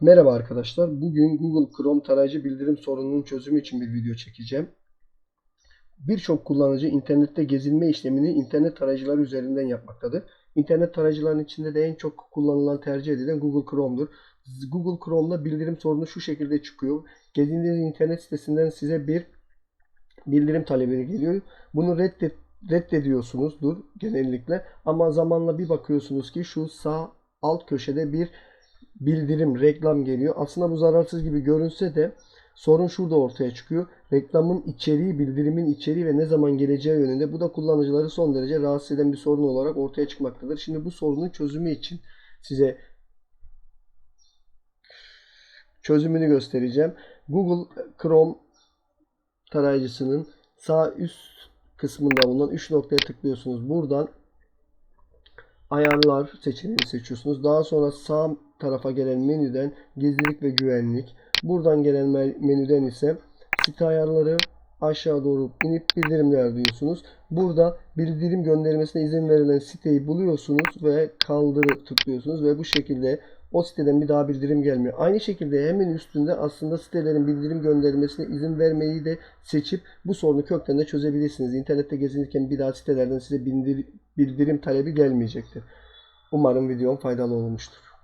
Merhaba arkadaşlar. Bugün Google Chrome tarayıcı bildirim sorununun çözümü için bir video çekeceğim. Birçok kullanıcı internette gezinme işlemini internet tarayıcıları üzerinden yapmaktadır. İnternet tarayıcılarının içinde de en çok kullanılan tercih edilen Google Chrome'dur. Google Chrome'da bildirim sorunu şu şekilde çıkıyor. Gezindiğiniz internet sitesinden size bir bildirim talebi geliyor. Bunu reddet, reddediyorsunuzdur genellikle. Ama zamanla bir bakıyorsunuz ki şu sağ alt köşede bir bildirim, reklam geliyor. Aslında bu zararsız gibi görünse de sorun şurada ortaya çıkıyor. Reklamın içeriği, bildirimin içeriği ve ne zaman geleceği yönünde. Bu da kullanıcıları son derece rahatsız eden bir sorun olarak ortaya çıkmaktadır. Şimdi bu sorunun çözümü için size çözümünü göstereceğim. Google Chrome tarayıcısının sağ üst kısmında bulunan 3 noktaya tıklıyorsunuz. Buradan ayarlar seçeneğini seçiyorsunuz. Daha sonra sağ tarafa gelen menüden gizlilik ve güvenlik. Buradan gelen menüden ise site ayarları aşağı doğru inip bildirimler diyorsunuz. Burada bildirim göndermesine izin verilen siteyi buluyorsunuz ve kaldırı tıklıyorsunuz ve bu şekilde o siteden bir daha bildirim gelmiyor. Aynı şekilde hemen üstünde aslında sitelerin bildirim göndermesine izin vermeyi de seçip bu sorunu kökten de çözebilirsiniz. İnternette gezinirken bir daha sitelerden size bildirim talebi gelmeyecektir. Umarım videom faydalı olmuştur.